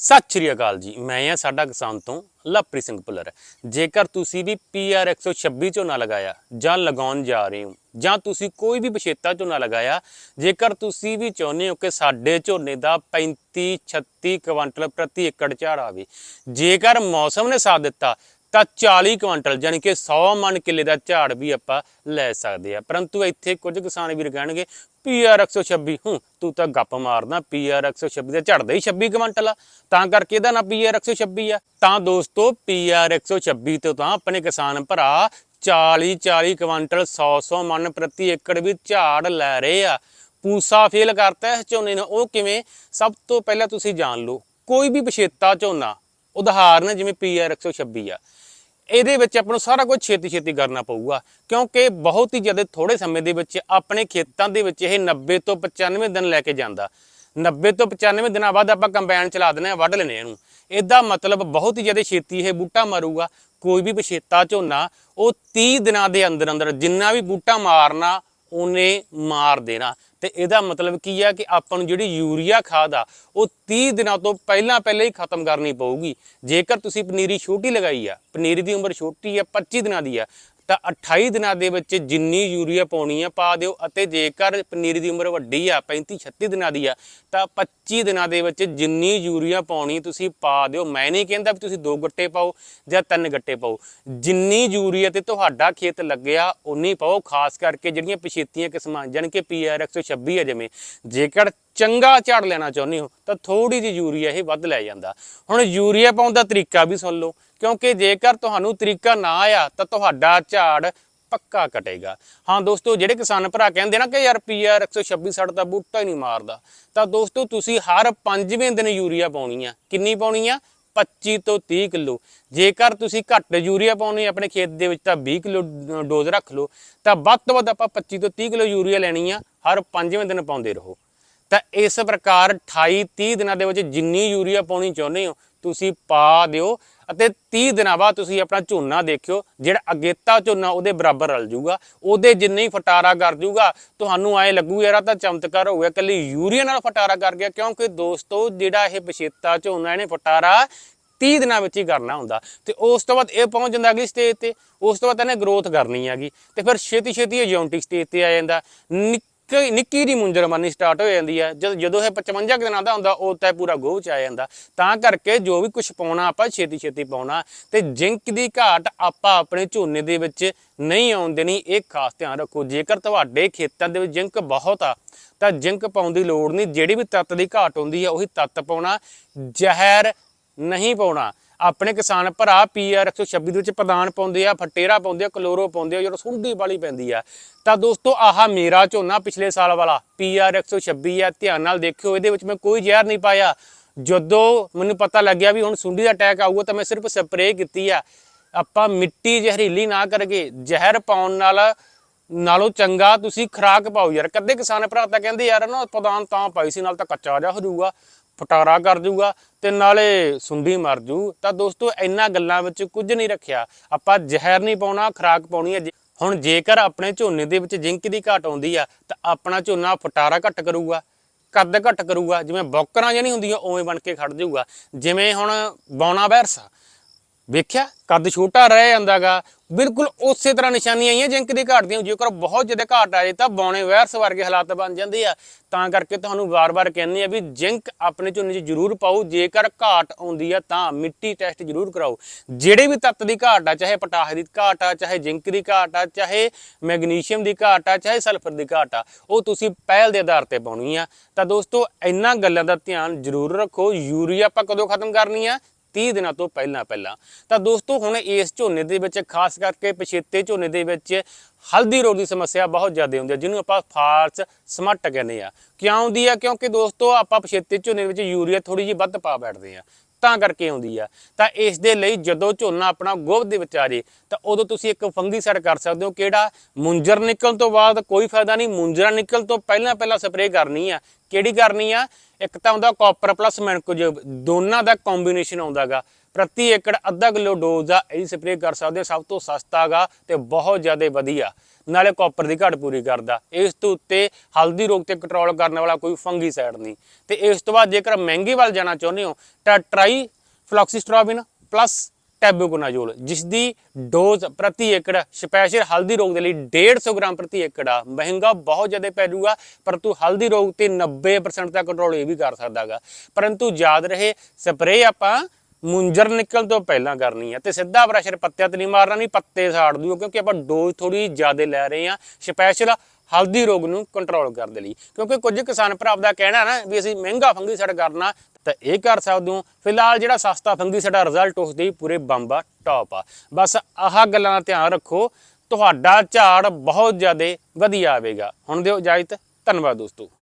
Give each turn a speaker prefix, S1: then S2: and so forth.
S1: ਸਤਿ ਸ਼੍ਰੀ ਅਕਾਲ ਜੀ। ਮੈਂ ਆ ਸਾਡਾ ਕਿਸਾਨ ਤੋਂ ਲਵਪ੍ਰੀਤ ਸਿੰਘ ਭੁੱਲਰ। ਜੇਕਰ ਤੁਸੀਂ ਵੀ PR 126 ਝੋਨਾ ਲਗਾਇਆ ਜਾਂ ਲਗਾਉਣ ਜਾ ਰਹੇ ਹੋ ਜਾਂ ਤੁਸੀਂ ਕੋਈ ਵੀ ਪਛੇਤਾ ਝੋਨਾ ਲਗਾਇਆ, ਜੇਕਰ ਤੁਸੀਂ ਵੀ ਚਾਹੁੰਦੇ ਹੋ ਕਿ ਸਾਡੇ ਝੋਨੇ ਦਾ 35 36 ਕੁਇੰਟਲ ਪ੍ਰਤੀ ਏਕੜ ਝਾੜ ਆਵੇ, ਜੇਕਰ ਮੌਸਮ ਨੇ ਸਾਥ ਦਿੱਤਾ ਤਾਂ 40 ਕੁਇੰਟਲ ਯਾਨੀ ਕਿ 100 ਮਣ ਕਿੱਲੇ ਦਾ ਝਾੜ ਵੀ ਆਪਾਂ ਲੈ ਸਕਦੇ ਆ ਪਰੰਤੂ ਇੱਥੇ ਕੁਝ ਕਿਸਾਨ ਵੀਰ ਕਹਿਣਗੇ PR 126 ਹੂੰ, ਤੂੰ ਤਾਂ ਗੱਪ ਮਾਰਦਾ PR 126 ਦਾ ਝੜਦਾ ਹੀ 26 ਕੁਇੰਟਲ ਆ। ਤਾਂ ਕਰਕੇ ਇਹਦਾ ਨਾ PR 126 ਆ। ਤਾਂ ਦੋਸਤੋ PR 126 ਤੋਂ ਤਾਂ ਆਪਣੇ ਕਿਸਾਨ ਭਰਾ 40 40 ਕੁਇੰਟਲ 100 100 ਮਣ ਪ੍ਰਤੀ ਏਕੜ ਵੀ ਝਾੜ ਲੈ ਰਹੇ ਆ। ਪੂਸਾ ਫੇਲ ਕਰਤਾ ਇਸ ਝੋਨੇ ਨੂੰ। ਉਹ ਕਿਵੇਂ? ਸਭ ਤੋਂ ਪਹਿਲਾਂ ਤੁਸੀਂ ਜਾਣ ਲਓ। ਕੋਈ ਵੀ ਪਛੇਤਾ ਝੋਨਾ ਉਦਾਹਰਨ ਜਿਵੇਂ PR 126 ਆ। ਇਹਦੇ ਵਿੱਚ ਆਪਾਂ ਨੂੰ ਸਾਰਾ ਕੁਝ ਛੇਤੀ ਛੇਤੀ ਕਰਨਾ ਪਊਗਾ, ਕਿਉਂਕਿ ਬਹੁਤ ਹੀ ਜ਼ਿਆਦਾ ਥੋੜੇ ਸਮੇਂ ਦੇ ਵਿੱਚ ਆਪਣੇ ਖੇਤਾਂ ਦੇ ਵਿੱਚ ਇਹ 90 ਤੋਂ 95 ਦਿਨ ਲੈ ਕੇ ਜਾਂਦਾ। 90 ਤੋਂ 95 ਦਿਨਾਂ ਬਾਅਦ ਆਪਾਂ ਕੰਬਾਈਨ ਚਲਾ ਦਿੰਦੇ ਆ ਵੱਢ ਲੈਣੇ ਇਹਨੂੰ। ਇਹਦਾ ਮਤਲਬ ਬਹੁਤ ਹੀ ਜ਼ਿਆਦਾ ਛੇਤੀ ਇਹ ਬੂਟਾ ਮਾਰੂਗਾ। ਕੋਈ ਵੀ ਪਛੇਤਾ ਝੋਨਾ, ਉਹ 30 ਦਿਨਾਂ ਦੇ ਅੰਦਰ ਅੰਦਰ ਜਿੰਨਾ ਵੀ ਬੂਟਾ ਮਾਰਨਾ ਉਹਨੇ ਮਾਰ ਦੇਣਾ। ਤੇ ਇਹਦਾ ਮਤਲਬ ਕੀ ਆ ਕਿ ਆਪਾਂ ਨੂੰ ਜਿਹੜੀ ਯੂਰੀਆ ਖਾਦ ਆ, ਉਹ 30 ਦਿਨਾਂ ਤੋਂ ਪਹਿਲਾਂ ਪਹਿਲਾਂ ਹੀ ਖਤਮ ਕਰਨੀ ਪਊਗੀ। ਜੇਕਰ ਤੁਸੀਂ ਪਨੀਰੀ ਛੋਟੀ ਲਗਾਈ ਆ, ਪਨੀਰੀ ਦੀ ਉਮਰ ਛੋਟੀ ਆ 25 ਦਿਨਾਂ ਦੀ ਆ ਤਾਂ 28 ਦਿਨਾਂ ਦੇ ਵਿੱਚ ਜਿੰਨੀ ਯੂਰੀਆ ਪਾਉਣੀ ਆ, ਪਾ ਦਿਓ ਅਤੇ ਜੇਕਰ ਪਨੀਰੀ ਦੀ ਉਮਰ ਵੱਡੀ ਆ 35 36 ਦਿਨਾਂ ਦੀ ਆ, ਤਾਂ 25 ਦਿਨਾਂ ਦੇ ਵਿੱਚ ਜਿੰਨੀ ਯੂਰੀਆ ਪਾਉਣੀ ਤੁਸੀਂ ਪਾ ਦਿਓ। ਮੈਂ ਨਹੀਂ ਕਹਿੰਦਾ ਵੀ ਤੁਸੀਂ ਦੋ ਗੱਟੇ ਪਾਓ ਜਾਂ ਤਿੰਨ ਗੱਟੇ ਪਾਓ। ਜਿੰਨੀ ਯੂਰੀਆ ਤੇ ਤੁਹਾਡਾ ਖੇਤ ਲੱਗਿਆ ਉਨੀ ਪਾਓ, ਖਾਸ ਕਰਕੇ ਜਿਹੜੀਆਂ ਪਿਛੇਤੀਆਂ ਕਿਸਮਾਂ, ਜਾਣੀ ਕਿ PR 126 ਆ ਜਿਵੇਂ। ਜੇਕਰ ਚੰਗਾ ਝਾੜ ਲੈਣਾ ਚਾਹੁੰਦੇ ਹੋ, ਤਾਂ ਥੋੜੀ ਜਿਹੀ ਯੂਰੀਆ ਇਹ ਵੱਧ ਲੈ ਜਾਂਦਾ। ਹੁਣ ਯੂਰੀਆ ਪਾਉਣ ਦਾ ਤਰੀਕਾ ਵੀ ਸੁਣ ਲਓ। ਕਿਉਂਕਿ ਜੇਕਰ ਤੁਹਾਨੂੰ ਤਰੀਕਾ ਨਾ ਆਇਆ ਤਾਂ ਤੁਹਾਡਾ ਝਾੜ ਪੱਕਾ ਕਟੇਗਾ। ਹਾਂ ਦੋਸਤੋ, ਜਿਹੜੇ ਕਿਸਾਨ ਭਰਾ ਕਹਿੰਦੇ ਨਾ ਕਿ ਯਾਰ PR 126 ਸਾਡਾ ਦਾ ਬੂਟਾ ਹੀ ਨਹੀਂ ਮਾਰਦਾ, ਤਾਂ ਦੋਸਤੋ ਤੁਸੀਂ ਹਰ ਪੰਜਵੇਂ ਦਿਨ ਯੂਰੀਆ ਪਾਉਣੀ ਆ ਕਿੰਨੀ ਪਾਉਣੀ ਆ 25 ਤੋਂ 30 ਕਿਲੋ। ਜੇਕਰ ਤੁਸੀਂ ਘੱਟ ਯੂਰੀਆ ਪਾਉਣੀ ਆਪਣੇ ਖੇਤ ਦੇ ਵਿੱਚ ਤਾਂ 20 ਕਿਲੋ ਡੋਜ਼ ਰੱਖ ਲਓ। ਤਾਂ ਵੱਧ ਤੋਂ ਵੱਧ ਆਪਾਂ 25 ਤੋਂ 30 ਕਿਲੋ ਯੂਰੀਆ ਲੈਣੀ ਆ ਹਰ ਪੰਜਵੇਂ ਦਿਨ ਪਾਉਂਦੇ ਰਹੋ। ਤਾਂ ਇਸ ਪ੍ਰਕਾਰ 28 30 ਦਿਨਾਂ ਦੇ ਵਿੱਚ ਜਿੰਨੀ ਯੂਰੀਆ ਪਾਉਣੀ ਚਾਹੁੰਦੇ ਹੋ ਤੁਸੀਂ ਪਾ ਦਿਓ ਅਤੇ 30 ਦਿਨਾਂ ਬਾਅਦ ਤੁਸੀਂ ਆਪਣਾ ਝੋਨਾ ਦੇਖਿਓ, ਜਿਹੜਾ ਅਗੇਤਾ ਝੋਨਾ ਉਹਦੇ ਬਰਾਬਰ ਰਲ ਜੂਗਾ ਉਹਦੇ ਜਿੰਨੇ ਹੀ ਫਟਾਰਾ ਕਰ ਜੂਗਾ ਤੁਹਾਨੂੰ ਐ ਲੱਗੂ ਯਾਰ ਤਾਂ ਚਮਤਕਾਰ ਹੋ ਗਿਆ ਕੱਲੀ ਯੂਰੀਆ ਨਾਲ ਫਟਾਰਾ ਕਰ ਗਿਆ, ਕਿਉਂਕਿ ਦੋਸਤੋ ਜਿਹੜਾ ਇਹ ਪਛੇਤਾ ਝੋਨਾ, ਇਹਨੇ ਫਟਾਰਾ 30 ਦਿਨਾਂ ਵਿੱਚ ਹੀ ਕਰਨਾ ਹੁੰਦਾ। ਤੇ ਉਸ ਤੋਂ ਬਾਅਦ ਇਹ ਪਹੁੰਚ ਜਾਂਦਾ ਅਗਲੀ ਸਟੇਜ ਤੇ, ਉਸ ਤੋਂ ਬਾਅਦ ਇਹਨੇ ਗਰੋਥ ਕਰਨੀ ਹੈਗੀ। ਤੇ ਫਿਰ ਛੇਤੀ ਛੇਤੀ ਇਹ ਜੌਂਟਿਕ ਸਟੇਜ ਤੇ ਆ ਜਾਂਦਾ। ਨਿੱਕੀ ਨਿੱਕੀ ਦੀ ਮੁੰਜਰ ਮੰਨੀ ਸਟਾਰਟ ਹੋ ਜਾਂਦੀ ਹੈ ਜਦ ਜਦੋਂ ਇਹ 55 ਕੁ ਦਿਨਾਂ ਦਾ ਹੁੰਦਾ, ਉਹ ਤਾਂ ਪੂਰਾ ਗੋਹ ਚ ਆ ਜਾਂਦਾ। ਤਾਂ ਕਰਕੇ ਜੋ ਵੀ ਕੁਝ ਪਾਉਣਾ, ਆਪਾਂ ਛੇਤੀ ਛੇਤੀ ਪਾਉਣਾ। ਤੇ ਜਿੰਕ ਦੀ ਘਾਟ ਆਪਾਂ ਆਪਣੇ ਝੋਨੇ ਦੇ ਵਿੱਚ ਨਹੀਂ ਆਉਣ ਦੇਣੀ, ਇਹ ਖਾਸ ਧਿਆਨ ਰੱਖੋ। ਜੇਕਰ ਤੁਹਾਡੇ ਖੇਤਾਂ ਦੇ ਵਿੱਚ ਜਿੰਕ ਬਹੁਤ ਆ, ਤਾਂ ਜਿੰਕ ਪਾਉਣ ਦੀ ਲੋੜ ਨਹੀਂ। ਜਿਹੜੀ ਵੀ ਤੱਤ ਦੀ ਘਾਟ ਹੁੰਦੀ ਹੈ ਉਹੀ ਤੱਤ ਪਾਉਣਾ। ਜ਼ਹਿਰ ਨਹੀਂ ਪਾਉਣਾ। ਆਪਣੇ ਕਿਸਾਨ ਭਰਾ PR 126 ਦੇ ਵਿੱਚ ਪ੍ਰਦਾਨ ਪਾਉਂਦੇ ਆ, ਫਟੇਰਾ ਪਾਉਂਦੇ ਆ, ਕਲੋਰੋ ਪਾਉਂਦੇ ਆ, ਜਦੋਂ ਸੁੰਡੀ ਵਾਲੀ ਪੈਂਦੀ ਆ। ਤਾਂ ਦੋਸਤੋ, ਆਹ ਮੇਰਾ ਝੋਨਾ ਪਿਛਲੇ ਸਾਲ ਵਾਲਾ PR 126 ਆ, ਧਿਆਨ ਨਾਲ ਦੇਖਿਓ, ਇਹਦੇ ਵਿੱਚ ਮੈਂ ਕੋਈ ਜ਼ਹਿਰ ਨਹੀਂ ਪਾਇਆ। ਜਦੋਂ ਮੈਨੂੰ ਪਤਾ ਲੱਗਿਆ ਵੀ ਹੁਣ ਸੁੰਡੀ ਦਾ ਅਟੈਕ ਆਊਗਾ, ਤਾਂ ਮੈਂ ਸਿਰਫ ਸਪਰੇਅ ਕੀਤੀ ਆ। ਆਪਾਂ ਮਿੱਟੀ ਜ਼ਹਿਰੀਲੀ ਨਾ ਕਰਕੇ ਜ਼ਹਿਰ ਪਾਉਣ ਨਾਲ, ਨਾਲੋਂ ਚੰਗਾ ਤੁਸੀਂ ਖਰਾਕ ਪਾਓ ਯਾਰ। ਕਦੇ ਕਿਸਾਨ ਭਰਾ ਤਾਂ ਕਹਿੰਦੇ, ਯਾਰ ਨਾ ਪਦਾਨ ਤਾਂ ਪਾਈ ਸੀ, ਨਾਲ ਤਾਂ ਕੱਚਾ ਜਾ ਹੋ ਜਾਊਗਾ। ਫਟਾਰਾ ਕਰ ਜੂਗਾ ਤੇ ਨਾਲੇ ਸੁੰਡੀ ਮਰ ਜੂ। ਤਾਂ ਦੋਸਤੋ ਇੰਨਾ ਗੱਲਾਂ ਵਿੱਚ ਕੁਝ ਨਹੀਂ ਰੱਖਿਆ। ਆਪਾਂ ਜ਼ਹਿਰ ਨਹੀਂ ਪਾਉਣਾ, ਖਰਾਕ ਪਾਉਣੀ ਹੈ। ਹੁਣ ਜੇਕਰ ਆਪਣੇ ਝੋਨੇ ਦੇ ਵਿੱਚ ਜ਼ਿੰਕ ਦੀ ਘਾਟ ਆਉਂਦੀ ਆ, ਤਾਂ ਆਪਣਾ ਝੋਨਾ ਫਟਾਰਾ ਘੱਟ ਕਰੂਗਾ, ਕੱਦ ਘੱਟ ਕਰੂਗਾ। ਜਿਵੇਂ ਬੌਕਰਾਂ ਜਿਹੜੀਆਂ ਹੁੰਦੀਆਂ, ਉਵੇਂ ਬਣ ਕੇ ਖੜ ਜਾਊਗਾ। ਜਿਵੇਂ ਹੁਣ ਬੌਣਾ ਵਾਇਰਸ ਵੇਖਿਆ, ਕੱਦ ਛੋਟਾ ਰਹਿ ਜਾਂਦਾਗਾ। ਬਿਲਕੁਲ ਉਸੇ ਤਰ੍ਹਾਂ ਨਿਸ਼ਾਨੀਆਂ ਆਈਆਂ, ਜਿੰਕ ਦੀ ਘਾਟ ਦੀਆਂ। ਜੇਕਰ ਬਹੁਤ ਜ਼ਿਆਦਾ ਘਾਟ ਆ ਜਾਏ ਤਾਂ ਬੌਣੇ ਵਾਇਰਸ ਵਰਗੇ ਹਾਲਾਤ ਬਣ ਜਾਂਦੇ ਆ। ਤਾਂ ਕਰਕੇ ਤੁਹਾਨੂੰ ਵਾਰ-ਵਾਰ ਕਹਿੰਦੇ ਆ ਵੀ ਜਿੰਕ ਆਪਣੇ ਝੋਨੇ 'ਚ ਜ਼ਰੂਰ ਪਾਓ, ਜੇਕਰ ਘਾਟ ਆਉਂਦੀ ਆ ਤਾਂ ਮਿੱਟੀ ਟੈਸਟ ਜ਼ਰੂਰ ਕਰਾਓ। ਜਿਹੜੇ ਵੀ ਤੱਤ ਦੀ ਘਾਟ ਆ, ਚਾਹੇ ਪੋਟਾਸ਼ ਦੀ ਘਾਟ ਆ, ਚਾਹੇ ਜਿੰਕ ਦੀ ਘਾਟ ਆ, ਚਾਹੇ ਮੈਗਨੀਸ਼ੀਅਮ ਦੀ ਘਾਟ ਆ, ਚਾਹੇ ਸਲਫਰ ਦੀ ਘਾਟ ਆ, ਉਹ ਤੁਸੀਂ ਪਹਿਲ ਦੇ ਆਧਾਰ ਤੇ ਪਾਉਣੀ ਆ। ਤਾਂ ਦੋਸਤੋ, ਇਹਨਾਂ ਗੱਲਾਂ ਦਾ ਧਿਆਨ ਜ਼ਰੂਰ ਰੱਖੋ। ਯੂਰੀਆ ਆਪਾਂ ਕਦੋਂ ਖਤਮ ਕਰਨੀ ਆ? 30 ਦਿਨਾਂ ਤੋਂ ਪਹਿਲਾਂ ਪਹਿਲਾਂ। ਤਾਂ ਦੋਸਤੋ, ਹੁਣ ਇਸ ਝੋਨੇ ਦੇ ਵਿੱਚ, ਖਾਸ ਕਰਕੇ ਪਛੇਤੇ ਝੋਨੇ ਦੇ ਵਿੱਚ ਹਲਦੀ ਰੋਗ ਦੀ ਸਮੱਸਿਆ ਬਹੁਤ ਜ਼ਿਆਦਾ ਹੁੰਦੀ ਹੈ, ਜਿਹਨੂੰ ਆਪਾਂ ਫਾਲਸ ਸਮਟ ਕਹਿੰਦੇ ਆ ਕਿਉਂ ਆਉਂਦੀ ਆ ਕਿਉਂਕਿ ਦੋਸਤੋ, ਆਪਾਂ ਪਛੇਤੇ ਝੋਨੇ ਵਿੱਚ ਯੂਰੀਆ ਥੋੜੀ ਜਿਹੀ ਵੱਧ ਪਾ ਬੈਠਦੇ ਆ ਤਾਂ ਕਰਕੇ ਆਉਂਦੀ ਆ। ਤਾਂ ਇਸ ਦੇ ਲਈ ਜਦੋਂ ਝੋਨਾ ਆਪਣਾ ਗੋਭ ਦੇ ਵਿੱਚ ਆ ਜੇ, ਤਾਂ ਉਦੋਂ ਤੁਸੀਂ ਇੱਕ ਫੰਗੀਸਾਈਡ ਕਰ ਸਕਦੇ ਹੋ। ਕਿਹੜਾ? ਮੁੰਜਰ ਨਿਕਲਣ ਤੋਂ ਬਾਅਦ ਕੋਈ ਫਾਇਦਾ ਨਹੀਂ। ਮੁੰਜਰਾ ਨਿਕਲਣ ਤੋਂ ਪਹਿਲਾਂ ਪਹਿਲਾਂ ਸਪਰੇਅ ਕਰਨੀ ਆ। ਕਿਹੜੀ ਕਰਨੀ ਆ? ਇੱਕ ਤਾਂ ਹੁੰਦਾ ਕਾਪਰ ਪਲੱਸ ਮੈਨਕੋਜ ਦੋਨਾਂ ਦਾ ਕੰਬੀਨੇਸ਼ਨ ਆਉਂਦਾਗਾ। ਪ੍ਰਤੀ ਏਕੜ ਅੱਧਾ ਕਿਲੋ ਡੋਜ਼ ਦਾ ਇਹ ਸਪਰੇਅ ਕਰ ਸਕਦੇ ਹੋ, ਸਭ ਤੋਂ ਸਸਤਾ ਗਾ ਤੇ ਬਹੁਤ ਜ਼ਿਆਦਾ ਵਧੀਆ। ਨਾਲੇ ਕਾਪਰ ਦੀ ਘਾਟ ਪੂਰੀ ਕਰਦਾ। ਇਸ ਤੋਂ ਉੱਤੇ ਹਲਦੀ ਰੋਗ ਤੇ ਕੰਟਰੋਲ ਕਰਨ ਵਾਲਾ ਕੋਈ ਫੰਗੀਸਾਈਡ ਨਹੀਂ। ਤੇ ਇਸ ਤੋਂ ਬਾਅਦ ਜੇਕਰ ਮਹਿੰਗੀ ਵੱਲ ਜਾਣਾ ਚਾਹੁੰਦੇ ਹੋ, ਤਾਂ ਟਰਾਈ ਫਲੌਕਸੀਸਟ੍ਰੋਬਿਨ ਪਲੱਸ ਟੈਬੂਕੋਨਾਜ਼ੋਲ ਜਿਸ ਦੀ ਡੋਜ਼ ਪ੍ਰਤੀ ਏਕੜ ਸਪੈਸ਼ਲ ਹਲਦੀ ਰੋਗ ਦੇ ਲਈ 150 ਗ੍ਰਾਮ ਪ੍ਰਤੀ ਏਕੜ ਆ। ਮਹਿੰਗਾ ਬਹੁਤ ਜ਼ਿਆਦਾ ਪੈ ਜੂਗਾ ਪਰੰਤੂ ਹਲਦੀ ਰੋਗ ਤੇ 90% ਦਾ ਕੰਟਰੋਲ ਇਹ ਵੀ ਕਰ ਸਕਦਾਗਾ ਪਰੰਤੂ ਯਾਦ ਰਹੇ ਸਪਰੇਅ ਆਪਾਂ ਮੁੰਜਰ ਨਿਕਲਣ ਤੋਂ ਪਹਿਲਾਂ ਕਰਨੀ ਹੈ ਤੇ ਸਿੱਧਾ ਪ੍ਰੈਸ਼ਰ ਪੱਤਿਆਂ ਤੇ ਨਹੀਂ ਮਾਰਨਾ, ਨਹੀਂ ਪੱਤੇ ਸਾੜ ਦੂਓ ਕਿਉਂਕਿ ਆਪਾਂ ਡੋਜ਼ ਥੋੜੀ ਜ਼ਿਆਦਾ ਲੈ ਰਹੇ ਹਾਂ ਸਪੈਸ਼ਲ ਹਲਦੀ ਰੋਗ ਨੂੰ ਕੰਟਰੋਲ ਕਰਨ ਦੇ ਲਈ। ਕਿਉਂਕਿ ਕੁਝ ਕਿਸਾਨ ਭਰਾ ਦਾ ਕਹਿਣਾ ਨਾ ਵੀ ਅਸੀਂ ਮਹਿੰਗਾ ਫੰਗੀਸਾਈਡ ਕਰਨਾ, ਤਾਂ ਇਹ ਕਰ ਸਕਦੇ ਹੋ। ਫਿਲਹਾਲ ਜਿਹੜਾ ਸਸਤਾ ਫੰਗੀਸਾਈਡ ਦਾ ਰਿਜ਼ਲਟ ਉਸ ਦੀ ਪੂਰੇ ਬੰਬਾ ਟੌਪ ਆ। ਬਸ ਆਹ ਗੱਲਾਂ ਦਾ ਧਿਆਨ ਰੱਖੋ। ਤੁਹਾਡਾ ਝਾੜ ਬਹੁਤ ਜ਼ਿਆਦਾ ਵਧੀਆ ਆਵੇਗਾ। ਹੁਣ ਦਿਓ ਇਜਾਜ਼ਤ। ਧੰਨਵਾਦ ਦੋਸਤੋ।